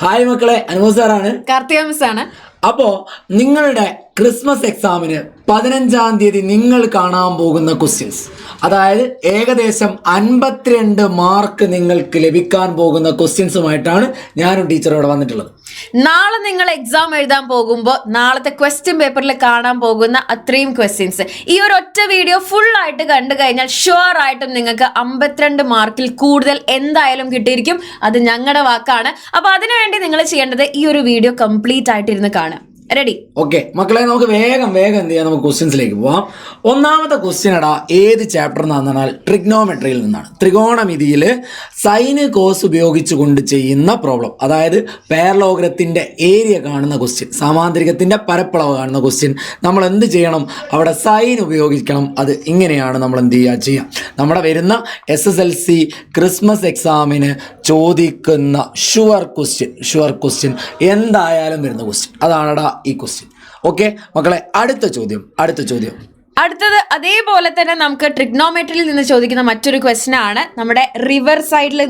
Hi മക്കളെ അനുമോസാറാണ് കാർത്തിക അപ്പോ നിങ്ങളുടെ ക്രിസ്മസ് എക്സാമിന് പതിനഞ്ചാം തീയതി നിങ്ങൾ കാണാൻ പോകുന്ന ക്വസ്റ്റ്യൻസ്. അതായത് ഏകദേശം അൻപത്തിരണ്ട് മാർക്ക് നിങ്ങൾക്ക് ലഭിക്കാൻ പോകുന്ന ക്വസ്റ്റ്യൻസുമായിട്ടാണ് ഞാനും ടീച്ചർ ഇവിടെ വന്നിട്ടുള്ളത്. നാളെ നിങ്ങൾ എക്സാം എഴുതാൻ പോകുമ്പോൾ നാളത്തെ ക്വസ്റ്റ്യൻ പേപ്പറിൽ കാണാൻ പോകുന്ന അത്രയും ക്വസ്റ്റ്യൻസ്. ഈ ഒരു ഒറ്റ വീഡിയോ ഫുൾ ആയിട്ട് കണ്ടു കഴിഞ്ഞാൽ ഷുവർ ആയിട്ടും നിങ്ങൾക്ക് അമ്പത്തിരണ്ട് മാർക്കിൽ കൂടുതൽ എന്തായാലും കിട്ടിയിരിക്കും. അത് ഞങ്ങളുടെ വാക്കാണ്. അപ്പൊ അതിനുവേണ്ടി നിങ്ങൾ ചെയ്യേണ്ടത് ഈ ഒരു വീഡിയോ കംപ്ലീറ്റ് ആയിട്ട് ഇരുന്ന് കാണാം റെഡി ഓക്കെ മക്കളെ നമുക്ക് വേഗം വേഗം എന്ത് ചെയ്യാം? നമുക്ക് ക്വസ്റ്റ്യൻസിലേക്ക് പോവാം. ഒന്നാമത്തെ ക്വസ്റ്റ്യൻ എടാ ഏത് ചാപ്റ്റർ പറഞ്ഞാൽ ട്രിഗ്നോമെട്രിയിൽ നിന്നാണ്. ത്രികോണമിതിയിൽ സൈന് കോസ് ഉപയോഗിച്ചുകൊണ്ട് ചെയ്യുന്ന പ്രോബ്ലം അതായത് പാരലോഗ്രത്തിന്റെ ഏരിയ കാണുന്ന ക്വസ്റ്റ്യൻ സാമാന്തരികത്തിന്റെ പരപ്പളവ് കാണുന്ന ക്വസ്റ്റ്യൻ നമ്മൾ എന്ത് ചെയ്യണം? അവിടെ സൈൻ ഉപയോഗിക്കണം. അത് ഇങ്ങനെയാണ് നമ്മൾ എന്ത് ചെയ്യുക? ചെയ്യുക നമ്മുടെ വരുന്ന S S L C Christmas എക്സാമിന് ചോദിക്കുന്ന ഷുവർ ക്വസ്റ്റ്യൻ ഷുവർ ക്വസ്റ്റ്യൻ എന്തായാലും വരുന്ന ക്വസ്റ്റ്യൻ അതാണടാ ഈ ക്വസ്റ്റ്യൻ ഓക്കെ മക്കളെ അടുത്ത ചോദ്യം അടുത്ത ചോദ്യം. അടുത്തത് അതേപോലെ തന്നെ നമുക്ക് ട്രിഗ്നോമെട്രിയിൽ നിന്ന് ചോദിക്കുന്ന മറ്റൊരു ക്വസ്റ്റ്യൻ ആണ് നമ്മുടെ റിവർ സൈഡിൽ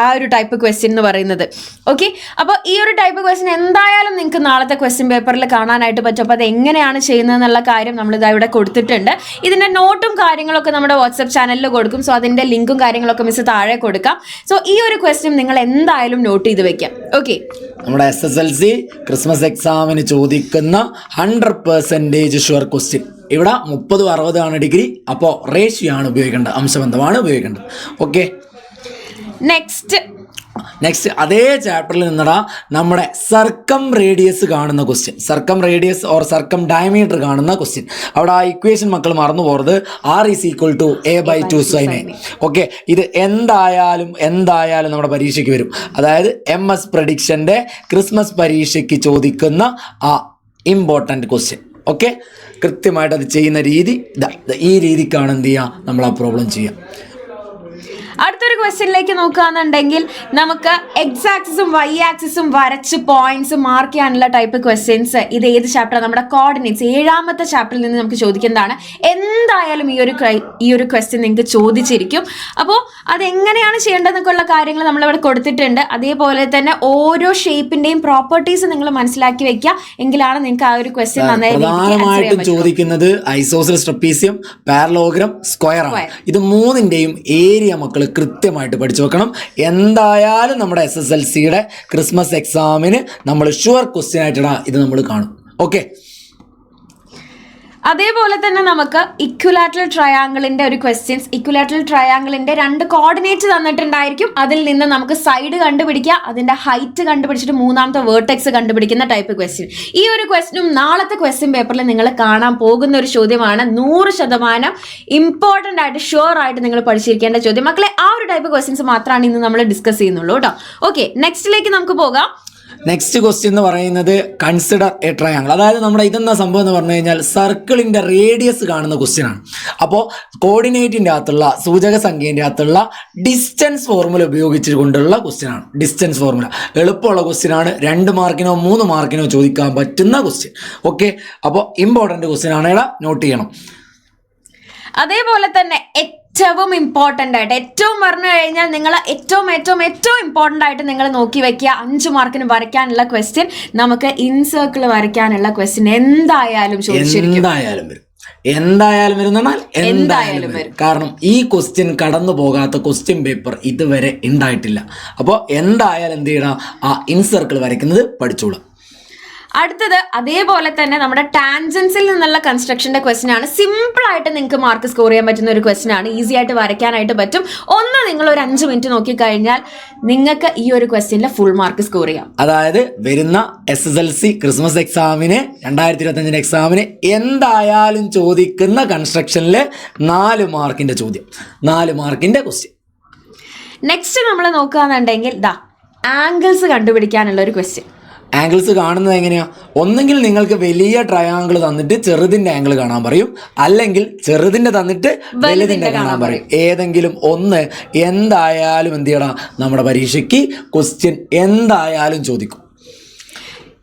ആ ഒരു ടൈപ്പ് ക്വസ്റ്റ്യൻ എന്ന് പറയുന്നത്. ഓക്കെ അപ്പോൾ ഈ ഒരു ടൈപ്പ് ക്വസ്റ്റ്യൻ എന്തായാലും നിങ്ങൾക്ക് നാളത്തെ ക്വസ്റ്റ്യൻ പേപ്പറിൽ കാണാനായിട്ട് പറ്റും. അപ്പോൾ അത് എങ്ങനെയാണ് ചെയ്യുന്നത് എന്നുള്ള കാര്യം നമ്മളിതാ ഇവിടെ കൊടുത്തിട്ടുണ്ട്. ഇതിന്റെ നോട്ടും കാര്യങ്ങളൊക്കെ നമ്മുടെ വാട്സപ്പ് ചാനലിൽ കൊടുക്കും. സോ അതിന്റെ ലിങ്കും കാര്യങ്ങളൊക്കെ മിസ് താഴെ കൊടുക്കാം. സോ ഈ ഒരു ക്വസ്റ്റ്യൻ നിങ്ങൾ എന്തായാലും നോട്ട് ചെയ്ത് വെക്കാം. ഓക്കെ നമ്മുടെ S S L C Christmas എക്സാമിന് ചോദിക്കുന്ന ഹൺഡ്രഡ് പെർസെന്റേജ് ഷുവർ ക്വസ്റ്റ്യൻ ഇവിടെ മുപ്പതും ആണ് ഡിഗ്രി. അപ്പോൾ റേഷ്യോ ആണ് ഉപയോഗിക്കേണ്ടത്. അംശബന്ധമാണ് ഉപയോഗിക്കേണ്ടത്. ഓക്കെ നെക്സ്റ്റ് നെക്സ്റ്റ് അതേ ചാപ്റ്ററിൽ നിന്നടാ നമ്മുടെ സർക്കം റേഡിയസ് കാണുന്ന question circum radius or circum diameter കാണുന്ന ക്വസ്റ്റ്യൻ അവിടെ ആ ഇക്വേഷൻ മക്കൾ മറന്നു പോകരുത്. R is equal to A by two sine A okay ഇത് എന്തായാലും എന്തായാലും നമ്മുടെ പരീക്ഷയ്ക്ക് വരും. അതായത് എം എസ് പ്രഡിക്ഷന്റെ ക്രിസ്മസ് പരീക്ഷയ്ക്ക് ചോദിക്കുന്ന ആ ഇമ്പോർട്ടന്റ് ക്വസ്റ്റ്യൻ ഓക്കെ? കൃത്യമായിട്ട് അത് ചെയ്യുന്ന രീതി ഈ രീതിക്കാണ് എന്ത് ചെയ്യുക? നമ്മൾ ആ പ്രോബ്ലം ചെയ്യുക. അടുത്തൊരു ക്വസ്റ്റ്യനിലേക്ക് നോക്കുകയാണെന്നുണ്ടെങ്കിൽ നമുക്ക് എക്സ് ആക്സിസും വൈ ആക്സിസും വരച്ച് പോയിന്റ്സ് മാർക്ക് ചെയ്യാനുള്ള ടൈപ്പ് ക്വസ്റ്റ്യൻസ് ഇത് ഏത് ചാപ്റ്റർ നമ്മുടെ കോർഡിനേറ്റ്സ് ഏഴാമത്തെ ചാപ്റ്ററിൽ നിന്ന് നമുക്ക് ചോദിക്കുന്നതാണ് എന്തായാലും ഈ ഒരു ഈ ഒരു ക്വസ്റ്റ്യൻ നിങ്ങൾക്ക് ചോദിച്ചിരിക്കും. അപ്പോൾ അതെങ്ങനെയാണ് ചെയ്യേണ്ടതെന്നൊക്കെയുള്ള കാര്യങ്ങൾ നമ്മളിവിടെ കൊടുത്തിട്ടുണ്ട്. അതേപോലെ തന്നെ ഓരോ ഷേപ്പിന്റെയും പ്രോപ്പർട്ടീസ് നിങ്ങൾ മനസ്സിലാക്കി വെക്കുക. എങ്കിലാണ് നിങ്ങൾക്ക് ആ ഒരു ക്വസ്റ്റ്യൻ നന്നായിട്ട് പ്രധാനമായിട്ടും ചോദിക്കുന്നത് ഐസോസിൽ സ്ട്രപ്പീസിയം പാരലോഗ്രം സ്ക്വയർ ആണ്. ഇത് മൂന്നിന്റെയും ഏരിയ മക്കൾ കൃത്യമായിട്ട് പഠിച്ചു വെക്കണം. എന്തായാലും നമ്മുടെ എസ് എസ് എൽ സിയുടെ ക്രിസ്മസ് എക്സാമിന് നമ്മൾ ഷുവർ ക്വസ്റ്റ്യൻ ആയിട്ടാണ് ഇത് നമ്മൾ കാണും. ഓക്കെ അതേപോലെ തന്നെ നമുക്ക് ഇക്വലാറ്റൽ ട്രയാങ്കിളിന്റെ ഒരു ക്വസ്റ്റ്യൻസ് ഇക്വലാറ്റൽ ട്രയാങ്കിളിന്റെ രണ്ട് കോർഡിനേറ്റ് തന്നിട്ടുണ്ടായിരിക്കും. അതിൽ നിന്ന് നമുക്ക് സൈഡ് കണ്ടുപിടിക്കുക അതിന്റെ ഹൈറ്റ് കണ്ടുപിടിച്ചിട്ട് മൂന്നാമത്തെ വേർട്ടെക്സ് കണ്ടുപിടിക്കുന്ന ടൈപ്പ് ക്വസ്റ്റ്യൻ ഈ ഒരു ക്വസ്റ്റ്യനും നാളത്തെ ക്വസ്റ്റ്യൻ പേപ്പറിൽ നിങ്ങൾ കാണാൻ പോകുന്ന ഒരു ചോദ്യമാണ്. നൂറ് ശതമാനം ഇമ്പോർട്ടന്റ് ആയിട്ട് ഷുവർ ആയിട്ട് നിങ്ങൾ പഠിച്ചിരിക്കേണ്ട ചോദ്യം. മക്കളെ ആ ഒരു ടൈപ്പ് ക്വസ്റ്റ്യൻസ് മാത്രമാണ് ഇന്ന് നമ്മൾ ഡിസ്കസ് ചെയ്യുന്നുള്ളൂ കേട്ടോ. ഓക്കെ നെക്സ്റ്റിലേക്ക് നമുക്ക് പോകാം. നെക്സ്റ്റ് ക്വസ്റ്റ്യൻ എന്ന് പറയുന്നത് കൺസിഡർ എ ട്രയാങ്കിൾ അതായത് നമ്മുടെ ഇതെന്ന സംഭവം എന്ന് പറഞ്ഞു കഴിഞ്ഞാൽ സർക്കിളിന്റെ റേഡിയസ് കാണുന്ന ക്വസ്റ്റ്യൻ ആണ്. അപ്പോൾ കോർഡിനേറ്റിന്റെ അകത്തുള്ള സൂചക സംഖ്യേന്റെ അകത്തുള്ള ഡിസ്റ്റൻസ് ഫോർമുല ഉപയോഗിച്ചുകൊണ്ടുള്ള ക്വസ്റ്റ്യൻ ആണ്. ഡിസ്റ്റൻസ് ഫോർമുല എളുപ്പമുള്ള ക്വസ്റ്റ്യൻ ആണ്. രണ്ട് മാർക്കിനോ മൂന്ന് മാർക്കിനോ ചോദിക്കാൻ പറ്റുന്ന ക്വസ്റ്റ്യൻ ഓക്കെ അപ്പോൾ ഇമ്പോർട്ടന്റ് ക്വസ്റ്റ്യൻ ആണ്. നോട്ട് ചെയ്യണം. അതേപോലെ തന്നെ ഏറ്റവും ഇമ്പോർട്ടന്റ് ആയിട്ട് ഏറ്റവും പറഞ്ഞു കഴിഞ്ഞാൽ നിങ്ങൾ ഏറ്റവും ഏറ്റവും ഏറ്റവും ഇമ്പോർട്ടന്റ് ആയിട്ട് നിങ്ങൾ നോക്കി വെക്കുക. അഞ്ച് മാർക്കിന് വരയ്ക്കാനുള്ള ക്വസ്റ്റ്യൻ നമുക്ക് ഇൻസർക്കിൾ വരയ്ക്കാനുള്ള ക്വസ്റ്റ്യൻ എന്തായാലും ചോദിച്ചിരിക്കും. എന്തായാലും വരും. എന്തായാലും വരും എന്ന് എന്തായാലും വരും. കാരണം ഈ ക്വസ്റ്റ്യൻ കടന്നു പോകാത്ത ക്വസ്റ്റ്യൻ പേപ്പർ ഇതുവരെ ഉണ്ടായിട്ടില്ല. അപ്പോൾ എന്തായാലും എന്ത് ചെയ്യണം? ആ ഇൻസർക്കിൾ വരയ്ക്കുന്നത് പഠിച്ചോളാം. അടുത്തത് അതേപോലെ തന്നെ നമ്മുടെ ടാൻജൻസിൽ നിന്നുള്ള കൺസ്ട്രക്ഷന്റെ ക്വസ്റ്റൻ ആണ്. സിമ്പിൾ ആയിട്ട് നിങ്ങൾക്ക് മാർക്ക് സ്കോർ ചെയ്യാൻ പറ്റുന്ന ഒരു ക്വസ്റ്റൻ ആണ്. ഈസി ആയിട്ട് വരയ്ക്കാനായിട്ട് പറ്റും. ഒന്ന് നിങ്ങൾ ഒരു അഞ്ച് മിനിറ്റ് നോക്കി കഴിഞ്ഞാൽ നിങ്ങൾക്ക് ഈ ഒരു ക്വസ്റ്റ്യനിൽ ഫുൾ മാർക്ക് സ്കോർ ചെയ്യാം. അതായത് വരുന്ന S S L C Christmas എക്സാമിന് രണ്ടായിരത്തി ഇരുപത്തഞ്ചിന് എക്സാമിന് എന്തായാലും ചോദിക്കുന്ന കൺസ്ട്രക്ഷനിലെ നാല് മാർക്കിന്റെ ചോദ്യം. നാല് മാർക്കിന്റെ ക്വസ്റ്റ്യൻ നെക്സ്റ്റ് നമ്മൾ നോക്കുകയാണെന്നുണ്ടെങ്കിൽ ദാ ആംഗിൾസ് കണ്ടുപിടിക്കാനുള്ള ഒരു ക്വസ്റ്റ്യൻ ആംഗിൾസ് കാണുന്നത് എങ്ങനെയാ? ഒന്നെങ്കിൽ നിങ്ങൾക്ക് വലിയ ട്രയാങ്കിൾ തന്നിട്ട് ചെറുതിന്റെ ആംഗിൾ കാണാൻ പറയും. അല്ലെങ്കിൽ ചെറുതിന്റെ തന്നിട്ട് വലുതിന്റെ കാണാൻ പറയും. ഏതെങ്കിലും ഒന്ന് എന്തായാലും എന്ത് ചെയ്യണം? നമ്മുടെ പരീക്ഷയ്ക്ക് ക്വസ്റ്റ്യൻ എന്തായാലും ചോദിക്കും.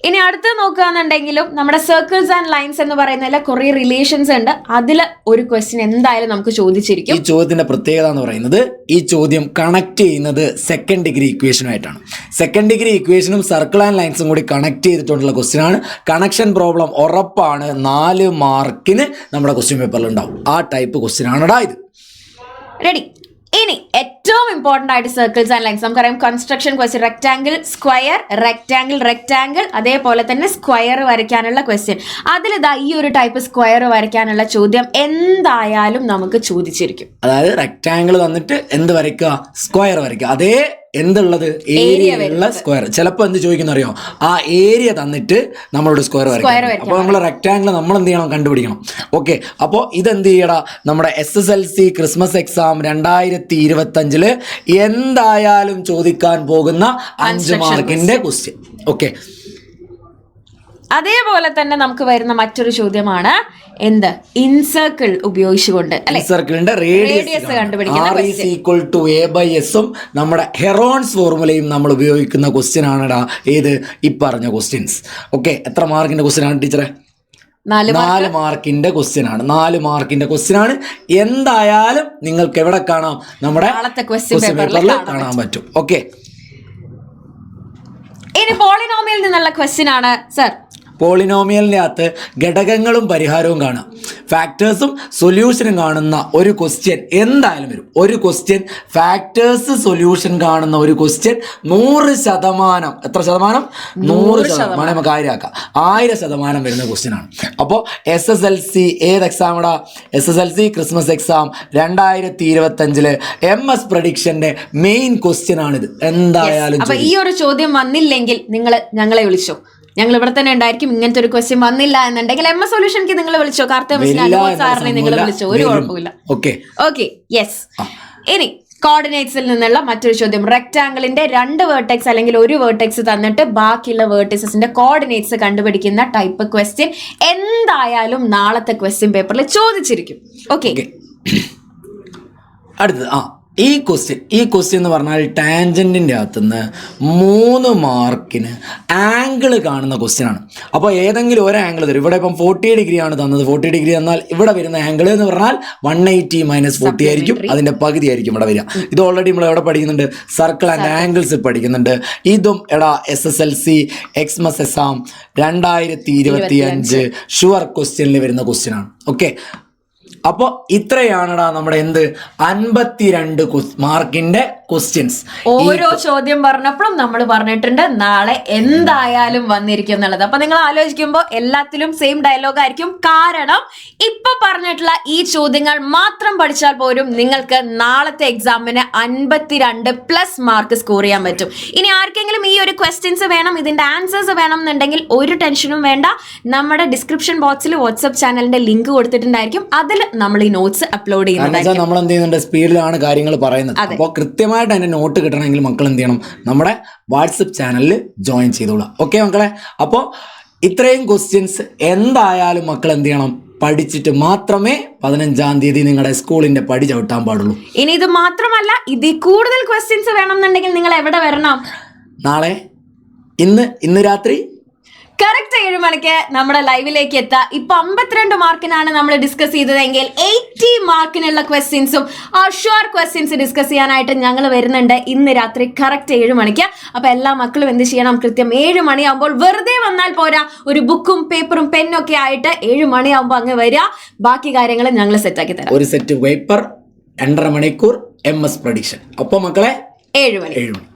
ഇനി അടുത്ത് നോക്കുകയാണെന്നുണ്ടെങ്കിലും നമ്മുടെ സർക്കിൾസ് ആൻഡ് ലൈൻസ് എന്ന് പറയുന്നതിൽ കുറെ റിലേഷൻസ് ഉണ്ട്. അതിൽ ഒരു ക്വസ്റ്റ്യൻ എന്തായാലും നമുക്ക് ചോദിച്ചിരിക്കും. ഈ ചോദ്യത്തിന്റെ പ്രത്യേകത എന്ന് പറയുന്നത് ഈ ചോദ്യം കണക്ട് ചെയ്യുന്നത് സെക്കൻഡ് ഡിഗ്രി ഇക്വേഷനുമായിട്ടാണ് സെക്കൻഡ് ഡിഗ്രി ഇക്വേഷനും സർക്കിൾ ആൻഡ് ലൈൻസും കൂടി കണക്ട് ചെയ്തിട്ടുള്ള ക്വസ്റ്റ്യൻ ആണ്. കണക്ഷൻ പ്രോബ്ലം ഉറപ്പാണ്. നാല് മാർക്കിന് നമ്മുടെ ക്വസ്റ്റ്യൻ പേപ്പറിൽ ഉണ്ടാവും. ആ ടൈപ്പ് ക്വസ്റ്റ്യൻ ആണടാ ഇത്. റെഡി ഇനി ഏറ്റവും ഇമ്പോർട്ടന്റ് ആയിട്ട് സർക്കിൾസ് ആൻഡ് ലൈൻസ് നമുക്കറിയാം. Construction question rectangle square rectangle rectangle അതേപോലെ തന്നെ സ്ക്വയർ വരയ്ക്കാനുള്ള ക്വസ്റ്റ്യൻ അതിൽ ഇതാ ഈ ഒരു ടൈപ്പ് സ്ക്വയർ വരയ്ക്കാനുള്ള ചോദ്യം എന്തായാലും നമുക്ക് ചോദിച്ചിരിക്കും. അതായത് റെക്ടാങ്കിൾ വന്നിട്ട് എന്ത് വരയ്ക്കുക? സ്ക്വയർ വരയ്ക്കുക. അതേ എന്തുള്ളത്? ഏരിയ ഉള്ള സ്ക്വയർ ചിലപ്പോൾ എന്ത് ചോദിക്കുന്ന അറിയോ ആ ഏരിയ തന്നിട്ട് നമ്മളോട് സ്ക്വയർ വരയ്ക്കും അപ്പോൾ നമ്മൾ റെക്ടാങ്കിൾ നമ്മൾ എന്ത് ചെയ്യണം? കണ്ടുപിടിക്കണം. ഓക്കെ അപ്പോൾ ഇതെന്ത് ചെയ്യടാ? നമ്മുടെ S S L C Christmas exam രണ്ടായിരത്തി ഇരുപത്തഞ്ചിൽ എന്തായാലും ചോദിക്കാൻ പോകുന്ന അഞ്ച് മാർക്കിന്റെ ക്വസ്റ്റ്യൻ ഓക്കെ അതേപോലെ തന്നെ നമുക്ക് വരുന്ന മറ്റൊരു ചോദ്യമാണ് എന്ത്? ഇൻസർക്കിൾ ഉപയോഗിച്ചുകൊണ്ട് റേഡിയസ് നമ്മുടെ ഹെറോൺസ് ഫോർമുലയും നമ്മൾ ഉപയോഗിക്കുന്ന ക്വസ്റ്റ്യൻ ആണെടാ ഏത്? ഈ പറഞ്ഞ ക്വസ്റ്റ്യൻസ് ഓക്കെ എത്ര മാർക്കിന്റെ ക്വസ്റ്റ്യൻ ആണ് ടീച്ചറെ? നാല് മാർക്കിന്റെ ക്വസ്റ്റ്യൻ ആണ്. നാല് മാർക്കിന്റെ ക്വസ്റ്റ്യൻ ആണ്. എന്തായാലും നിങ്ങൾക്ക് എവിടെ കാണാം? നമ്മുടെ ക്വസ്റ്റ്യൻ പേപ്പറിൽ കാണാൻ പറ്റും. ഓക്കെ ഇനി പോളിനോമിയിൽ നിന്നുള്ള ക്വസ്റ്റ്യൻ ആണ് സർ പോളിനോമിയലിന്റെ അകത്ത് ഘടകങ്ങളും പരിഹാരവും കാണാം. ഫാക്ടേഴ്സും സൊല്യൂഷനും കാണുന്ന ഒരു ക്വസ്റ്റ്യൻ എന്തായാലും വരും. ഒരു ക്വസ്റ്റ്യൻ ഫാക്ടേഴ്സ് സൊല്യൂഷൻ കാണുന്ന ഒരു ക്വസ്റ്റ്യൻ നൂറ് ശതമാനം. എത്ര ശതമാനം? നൂറ് ശതമാനം. നമുക്ക് ആയിരാക്കാം ആയിരം ശതമാനം വരുന്ന ക്വസ്റ്റ്യൻ ആണ്. അപ്പോൾ എസ് എസ് എൽ സി ഏത് എക്സാമിടാ S S L C Christmas exam രണ്ടായിരത്തി ഇരുപത്തഞ്ചിൽ എം എസ് പ്രഡിക്ഷന്റെ മെയിൻ ക്വസ്റ്റ്യൻ ആണിത്. എന്തായാലും ഈ ഒരു ചോദ്യം വന്നില്ലെങ്കിൽ നിങ്ങൾ ഞങ്ങളെ വിളിച്ചോ. ഞങ്ങൾ ഇവിടെ തന്നെ ഉണ്ടായിരിക്കും. ഇങ്ങനത്തെ ഒരു ക്വസ്റ്റ്യൻ വന്നില്ല എന്നുണ്ടെങ്കിൽ എം എസ് സൊല്യൂഷൻക്ക് നിങ്ങൾ വിളിച്ചോ? കാർത്തിക സാറിനെ നിങ്ങൾ വിളിച്ചോ? ഒരു. കുഴപ്പമില്ല. ഓക്കെ ഓക്കെ യെസ് ഇനി കോർഡിനേറ്റ്സിൽ നിന്നുള്ള മറ്റൊരു ചോദ്യം. റെക്ടാംഗിളിന്റെ രണ്ട് വേർട്ടെക്സ് അല്ലെങ്കിൽ ഒരു വേർട്ടെക്സ് തന്നിട്ട് ബാക്കിയുള്ള വേർട്ടക്സസിന്റെ കോർഡിനേറ്റ്സ് കണ്ടുപിടിക്കുന്ന ടൈപ്പ് ക്വസ്റ്റ്യൻ എന്തായാലും നാളത്തെ ക്വസ്റ്റ്യൻ പേപ്പറിൽ ചോദിച്ചിരിക്കും. ഓക്കെ അടുത്തത് ആ. ഈ ക്വസ്റ്റ്യൻ ഈ ക്വസ്റ്റ്യൻ എന്ന് പറഞ്ഞാൽ ടാൻജന്റിന്റെ അകത്തുനിന്ന് മൂന്ന് മാർക്കിന് ആംഗിൾ കാണുന്ന ക്വസ്റ്റ്യനാണ് അപ്പോൾ ഏതെങ്കിലും ഒരു ആംഗിൾ തരും. ഇവിടെ ഇപ്പം ഫോർട്ടി ഡിഗ്രി ആണ് തന്നത്. ഫോർട്ടി ഡിഗ്രി തന്നാൽ ഇവിടെ വരുന്ന ആംഗിൾ എന്ന് പറഞ്ഞാൽ വൺ എയ്റ്റി മൈനസ് ഫോർട്ടി ആയിരിക്കും. അതിന്റെ പകുതി ആയിരിക്കും ഇവിടെ വരിക. ഇത് ഓൾറെഡി നമ്മൾ എവിടെ പഠിക്കുന്നുണ്ട്? സർക്കിൾ ആൻഡ് ആംഗിൾസ് പഠിക്കുന്നുണ്ട്. ഇതും എടാ S S L C Xmas exam രണ്ടായിരത്തി ഇരുപത്തി അഞ്ച് ഷുവർ ക്വസ്റ്റ്യനിൽ വരുന്ന ക്വസ്റ്റ്യനാണ് ഓക്കെ അപ്പോൾ ഇത്രയാണടാ നമ്മുടെ എന്ത് അൻപത്തിരണ്ട് മാർക്കിന്റെ ക്വസ്റ്റ്യൻസ് ഓരോ ചോദ്യം പറഞ്ഞപ്പോഴും നമ്മൾ പറഞ്ഞിട്ടുണ്ട് നാളെ എന്തായാലും വന്നിരിക്കും എന്നുള്ളത്. അപ്പൊ നിങ്ങൾ ആലോചിക്കുമ്പോൾ എല്ലാത്തിലും സെയിം ഡയലോഗ് ആയിരിക്കും. കാരണം ഇപ്പൊ പറഞ്ഞിട്ടുള്ള ഈ ചോദ്യങ്ങൾ മാത്രം പഠിച്ചാൽ പോലും നിങ്ങൾക്ക് നാളത്തെ എക്സാമിന് അൻപത്തിരണ്ട് പ്ലസ് മാർക്ക് സ്കോർ ചെയ്യാൻ പറ്റും. ഇനി ആർക്കെങ്കിലും ഈ ഒരു ക്വസ്റ്റ്യൻസ് വേണം ഇതിന്റെ ആൻസേഴ്സ് വേണം എന്നുണ്ടെങ്കിൽ ഒരു ടെൻഷനും വേണ്ട. നമ്മുടെ ഡിസ്ക്രിപ്ഷൻ ബോക്സിൽ വാട്സ്ആപ്പ് ചാനലിന്റെ ലിങ്ക് കൊടുത്തിട്ടുണ്ടായിരിക്കും. അതിൽ നമ്മൾ ഈ നോട്ട്സ് അപ്ലോഡ് വെച്ചാൽ നമ്മൾ എന്ത് ചെയ്യുന്നുണ്ട്? സ്പീഡിലാണ് കാര്യങ്ങൾ പറയുന്നത്. അപ്പോൾ കൃത്യമായിട്ട് അതിന്റെ നോട്ട് കിട്ടണമെങ്കിൽ മക്കൾ എന്ത് ചെയ്യണം നമ്മുടെ വാട്സപ്പ് ചാനലിൽ ജോയിൻ ചെയ്തോളാം. ഓക്കെ മക്കളെ? അപ്പോൾ ഇത്രയും ക്വസ്റ്റ്യൻസ് എന്തായാലും മക്കൾ എന്ത് ചെയ്യണം പഠിച്ചിട്ട് മാത്രമേ പതിനഞ്ചാം തീയതി നിങ്ങളുടെ സ്കൂളിന്റെ പടി ചവിട്ടാൻ പാടുള്ളൂ. ഇനി ഇത് മാത്രമല്ല ഇതിൽ കൂടുതൽ ക്വസ്റ്റ്യൻസ് വേണമെന്നുണ്ടെങ്കിൽ നിങ്ങൾ എവിടെ വരണം? നാളെ? ഇന്ന്? ഇന്ന് രാത്രി? കറക്റ്റ് ഏഴ് മണിക്ക് നമ്മുടെ ലൈവിലേക്ക് എത്താം ഇപ്പൊ അമ്പത്തിരണ്ട് മാർക്കിനാണ് നമ്മൾ ഡിസ്കസ് ചെയ്തതെങ്കിൽ എയ്റ്റി മാർക്കിനുള്ള ക്വസ്റ്റ്യൻസും ഷുവർ ക്വസ്റ്റ്യൻസ് ഡിസ്കസ് ചെയ്യാനായിട്ട് ഞങ്ങൾ വരുന്നുണ്ട്. ഇന്ന് രാത്രി കറക്റ്റ് ഏഴ് മണിക്ക്. അപ്പൊ എല്ലാ മക്കളും എന്ത് ചെയ്യണം? കൃത്യം ഏഴ് മണിയാകുമ്പോൾ വെറുതെ വന്നാൽ പോരാ. ഒരു ബുക്കും പേപ്പറും പെന്നും ഒക്കെ ആയിട്ട് ഏഴ് മണിയാകുമ്പോൾ അങ്ങ് വരിക. ബാക്കി കാര്യങ്ങൾ ഞങ്ങൾ സെറ്റാക്കി തരാം. ഒരു സെറ്റ് പേപ്പർ രണ്ടര മണിക്കൂർ എം എസ് പ്രഡിക്ഷൻ അപ്പോൾ മക്കളെ ഏഴ് മണി. ഏഴ് മണി.